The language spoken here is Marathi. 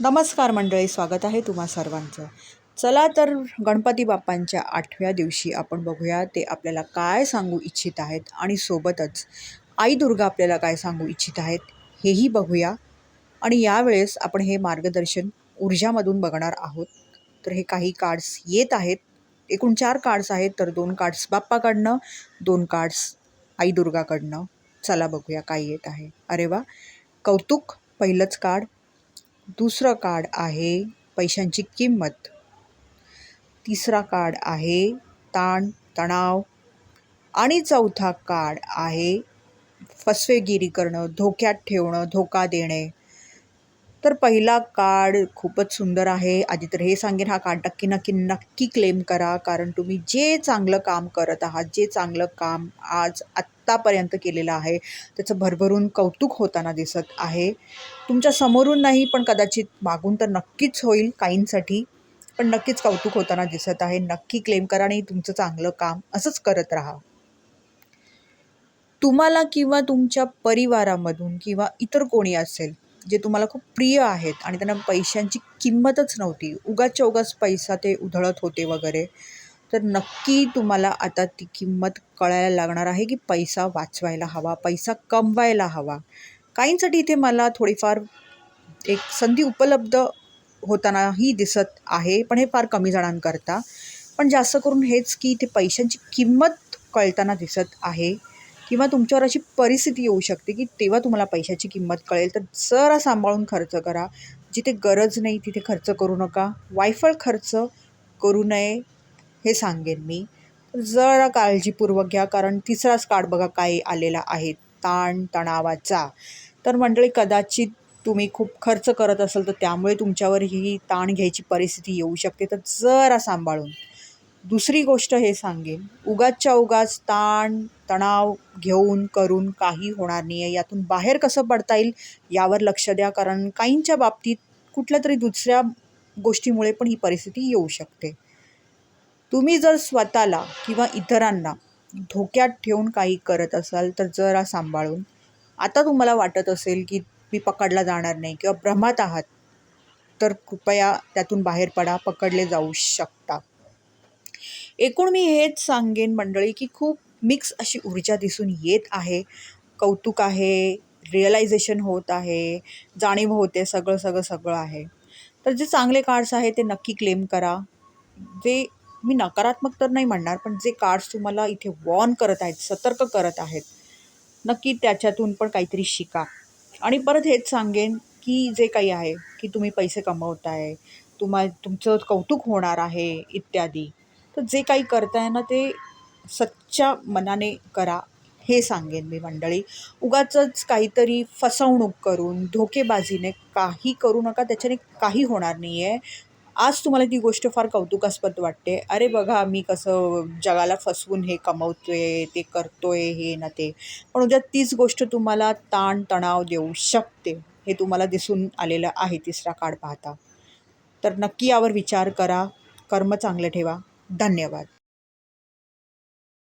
नमस्कार मंडळी स्वागत आहे तुम्हा सर्वांचं. चला तर गणपती बाप्पांच्या आठव्या दिवशी आपण बघूया ते आपल्याला काय सांगू इच्छित आहेत आणि सोबतच आई दुर्गा आपल्याला काय सांगू इच्छित आहेत हेही बघूया. आणि यावेळेस आपण हे मार्गदर्शन ऊर्जामधून बघणार आहोत. तर हे काही कार्ड्स येत आहेत. एकूण चार कार्ड्स आहेत तर दोन कार्ड्स बाप्पाकडनं दोन कार्ड्स आई दुर्गाकडनं. चला बघूया काय येत आहे. अरे वा! कौतुक पहिलंच कार्ड दुसरं कार्ड आहे पैशांची किंमत. तिसरा कार्ड आहे ताण तणाव. आणि चौथा कार्ड आहे फसवेगिरी करणं धोक्यात ठेवणं धोका देणे. तर पहिला कार्ड खूपच सुंदर आहे. आधी तर हे सांगेन हा कार्ड नक्की नक्की नक्की क्लेम करा. कारण तुम्ही जे चांगलं काम करत आहात जे चांगलं काम आज आत्तापर्यंत केलेलं आहे त्याचं भरभरून कौतुक होताना दिसत आहे. तुमच्या समोरून नाही पण कदाचित मागून तर नक्कीच होईल काहींसाठी. पण नक्कीच कौतुक होताना दिसत आहे. नक्की क्लेम करा आणि तुमचं चांगलं काम असंच करत राहा. तुम्हाला किंवा तुमच्या परिवारामधून किंवा इतर कोणी असेल जे तुम्हाला खूप प्रिय आहेत आणि त्यांना पैशांची किंमतच नव्हती. उगाचच्या उगाच पैसा ते उधळत होते वगैरे. तर नक्की तुम्हाला आता ती किंमत कळायला लागणार आहे की पैसा वाचवायला हवा पैसा कमवायला हवा. काहींसाठी इथे मला थोडीफार एक संधी उपलब्ध होतानाही दिसत आहे पण हे फार कमी जणांकरता. पण जास्त करून हेच की इथे पैशांची किंमत कळताना दिसत आहे. किंवा तुमच्यावर अशी परिस्थिती येऊ शकते की तेव्हा तुम्हाला पैशाची किंमत कळेल. तर जरा सांभाळून खर्च करा. जिथे गरज नाही तिथे खर्च करू नका. वायफळ खर्च करू नये हे सांगेन मी. जरा काळजीपूर्वक घ्या कारण तिसराच कार्ड बघा काय आलेला आहे. ताण तणावाचा. तर मंडळी कदाचित तुम्ही खूप खर्च करत असाल तर त्यामुळे तुमच्यावर ही ताण घ्यायची परिस्थिती येऊ शकते. तर जरा सांभाळून. दुसरी गोष्ट हे सांगेन. उगाचच्या उगाच ताण तणाव घेऊन करून काही होणार नाही आहे यातून बाहेर कसं पडता येईल यावर लक्ष द्या. कारण काहींच्या बाबतीत कुठल्या तरी दुसऱ्या गोष्टीमुळे पण ही परिस्थिती येऊ शकते. तुम्ही जर स्वतःला किंवा इतरांना धोक्यात ठेवून काही करत असाल तर जरा सांभाळून. आता तुम्हाला वाटत असेल की मी पकडला जाणार नाही किंवा भ्रमात आहात तर कृपया त्यातून बाहेर पडा. पकडले जाऊ शकता. एकूण मी हेच सांगेन मंडळी की खूप मिक्स अशी ऊर्जा दिसून येत आहे. कौतुक आहे रिअलायझेशन होत आहे जाणीव होते सगळं सगळं सगळं आहे. तर जे चांगले कार्ड्स आहे ते नक्की क्लेम करा. जे मी नकारात्मक तर नाही म्हणणार पण जे कार्ड्स तुम्हाला इथे वॉर्न करत आहेत सतर्क करत आहेत नक्की त्याच्यातून पण काहीतरी शिका. आणि परत हेच सांगेन की जे काही आहे की तुम्ही पैसे कमवताय तुम्हा तुमचं कौतुक होणार आहे इत्यादी. तर जे काही करताय ना ते सच्च्या मनाने करा हे सांगेन मी मंडळी. उगाचंच काहीतरी फसवणूक करून धोकेबाजीने काही करू नका त्याच्याने काही होणार नाही आहे आज तुम्हाला ती गोष्ट फार कौतुकास्पद वाटते. अरे बघा मी कसं जगाला फसवून हे कमवतोय ते करतोय हे ना ते. पण उद्या तीच गोष्ट तुम्हाला ताण तणाव देऊ शकते हे तुम्हाला दिसून आलेलं आहे तिसरा काळ पाहता. तर नक्की यावर विचार करा कर्म चांगले ठेवा. धन्यवाद.